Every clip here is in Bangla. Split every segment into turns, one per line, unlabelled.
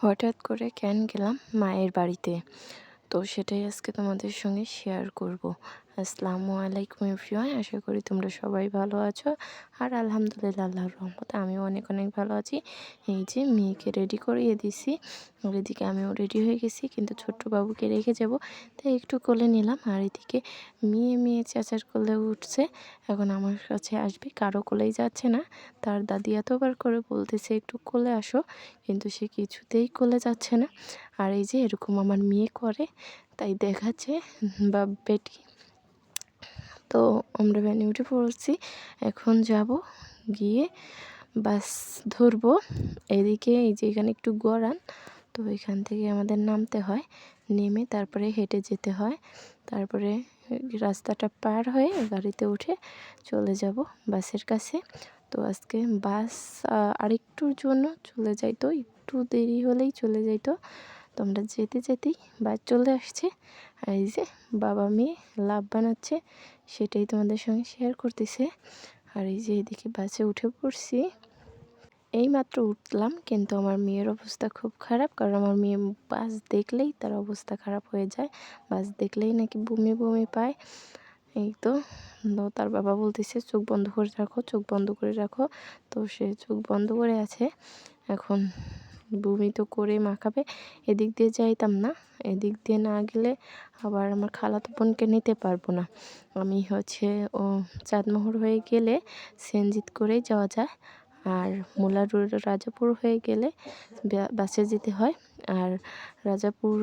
হঠাৎ করে কেন গেলাম মায়ের বাড়িতে? তো সেটাই আজকে তোমাদের সঙ্গে শেয়ার করব। আসসালামু আলাইকুম এভরিওয়ান, আশা করি তোমরা সবাই ভালো আছো। আর আলহামদুলিল্লাহ, আল্লাহর রহমতে আমিও অনেক অনেক ভালো আছি। এই যে মেয়েকে রেডি করিয়ে দিছি, এদিকে আমিও রেডি হয়ে গেছি, কিন্তু ছোট্ট বাবুকে রেখে যাব। তাই একটু কোলে নিলাম, আর এদিকে মেয়ে মেয়ে চেঁচার কোলে উঠছে। এখন আমার কাছে আসবে, কারও কোলেই যাচ্ছে না। তার দাদি এতবার করে বলতেছে, একটু কোলে আসো। কিন্তু সে কিছুতেই কোলে যাচ্ছে না। আর এই যে এরকম আমার মেয়ে করে, তাই দেখাচ্ছে, বা বেটি তো আমরা ভ্যানে উঠে পড়ছি। এখন যাব গিয়ে বাস ধরবো। এদিকে এই যে এখানে একটু গড়ান, তো এখান থেকে আমাদের নামতে হয়। নেমে তারপরে হেঁটে যেতে হয়। তারপরে রাস্তাটা পার হয়ে গাড়িতে উঠে চলে যাব বাসের কাছে। তো আজকে বাস আরেকটুর জন্য চলে যাইতো, একটু দেরি হলেই চলে যাইতো। তো আমরা যেতে যেতেই বাস চলে আসছে। আর এই যে বাবা মেয়ে লাভ বানাচ্ছে, সেটাই তোমাদের সঙ্গে শেয়ার করতেছে। আর এই যে এদিকে বাসে উঠে পড়ছি। এই মাত্র উঠলাম, কিন্তু আমার মেয়ের অবস্থা খুব খারাপ, কারণ আমার মেয়ে বাস দেখলেই তার অবস্থা খারাপ হয়ে যায়। বাস দেখলেই নাকি বমি বমি পায়। এই তো তার বাবা বলতেছে, চোখ বন্ধ করে রাখো, চোখ বন্ধ করে রাখো। তো সে চোখ বন্ধ করে আছে। এখন বমি তো করে মাখাবে। এদিক দিয়ে যাইতাম না। এদিক দিয়ে না গেলে আবার আমার খালাতো বোনকে নিতে পারব না। আমি হচ্ছে, ও চাঁদমোহর হয়ে গেলে সেনজিৎ করেই যাওয়া যায়। আর মোলারুর রাজাপুর হয়ে গেলে বাসে যেতে হয়। আর রাজাপুর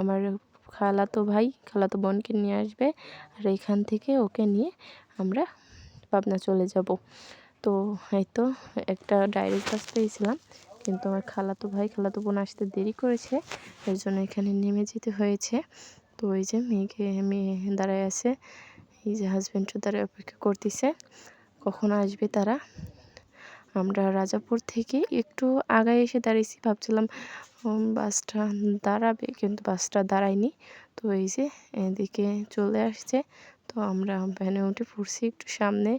আমার খালাতো ভাই, খালাতো বোনকে নিয়ে আসবে। আর এখান থেকে ওকে নিয়ে আমরা পাবনা চলে যাব। তো হয়তো একটা ডাইরেক্ট বাস পেয়েছিলাম কিন্তু আমার খালাতো ভাই, খালাতো বোন আসতে দেরি করেছে, এর জন্য এখানে নেমে যেতে হয়েছে। তো ওই যে মেয়েকে, মেয়ে দাঁড়ায় আছে, এই যে হাজব্যান্ডও দাঁড়ায় অপেক্ষা করতেছে, কখন আসবে তারা? আমরা রাজাপুর থেকে একটু আগায় এসে দাঁড়িয়েছি ভাবছিলাম বাসটা দাঁড়াবে, কিন্তু বাসটা দাঁড়ায়নি। তো এই যে এদিকে চলে আসছে, তো আমরা ভ্যানে উঠে পড়ছি একটু সামনে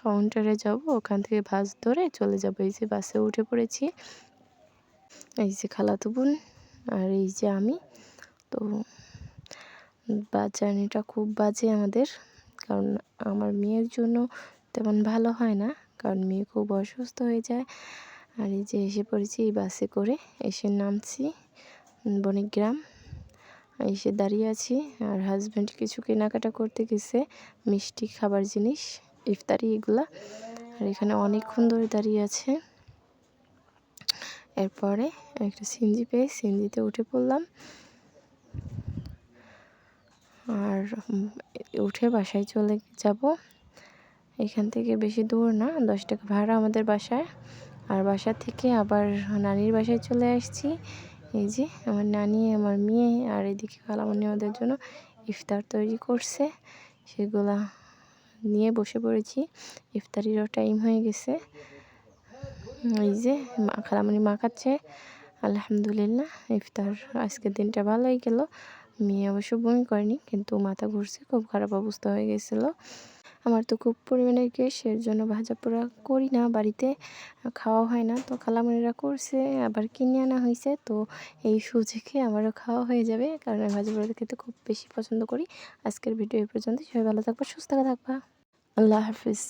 কাউন্টারে যাব, ওখান থেকে বাস ধরে চলে যাব। এই যে বাসে উঠে পড়েছি এই যে খালাতো বোন আর এই যে আমি। তো জার্নিটা খুব বাজে আমাদের, কারণ আমার মেয়ের জন্য তেমন ভালো হয় না, কারণ মেয়ে খুব অসুস্থ হয়ে যায়। আর এই যে এসে পড়েছি এই বাসে করে, এসে নামছি বণিকগ্রাম, এসে দাঁড়িয়ে আছি। আর হাজব্যান্ড কিছু কেনাকাটা করতে গেছে, মিষ্টি খাবার জিনিস, ইফতারি এগুলা। আর এখানে অনেকক্ষণ ধরে দাঁড়িয়ে আছে। এরপরে একটা সিঞ্জি পেয়ে সিঞ্জিতে উঠে পড়লাম। আর উঠে বাসায় চলে যাব। এখান থেকে বেশি দূর না, দশ টাকা ভাড়া আমাদের বাসায় আর বাসা থেকে আবার নানির বাসায় চলে আসছি। এই যে আমার নানি, আমার মেয়ে আর এদিকে খালামণি ওদের জন্য ইফতার তৈরি করছে। সেগুলা নিয়ে বসে পড়েছি। ইফতারিরও টাইম হয়ে গেছে। এই যে খালামণি মাখাচ্ছে আলহামদুলিল্লাহ, ইফতার। আজকের দিনটা ভালোই গেল। মেয়ে অবশ্য বমি করেনি, কিন্তু মাথা ঘুরছে, খুব খারাপ অবস্থা হয়ে গেছিল। আমার তো খুব পরিমাণে গ্যাস এর জন্য ভাজা পোড়া করি না বাড়িতে, খাওয়া হয় না। তো খালামণিরা করছে, আবার কিনে আনা হয়েছে। তো এই সুযোগে আমারও খাওয়া হয়ে যাবে, কারণ আমি ভাজা পোড়া খেতে খুব বেশি পছন্দ করি। আজকের ভিডিও এই পর্যন্ত সবাই ভালো থাকবা, সুস্থ থাকবা। আল্লাহ হাফিজ।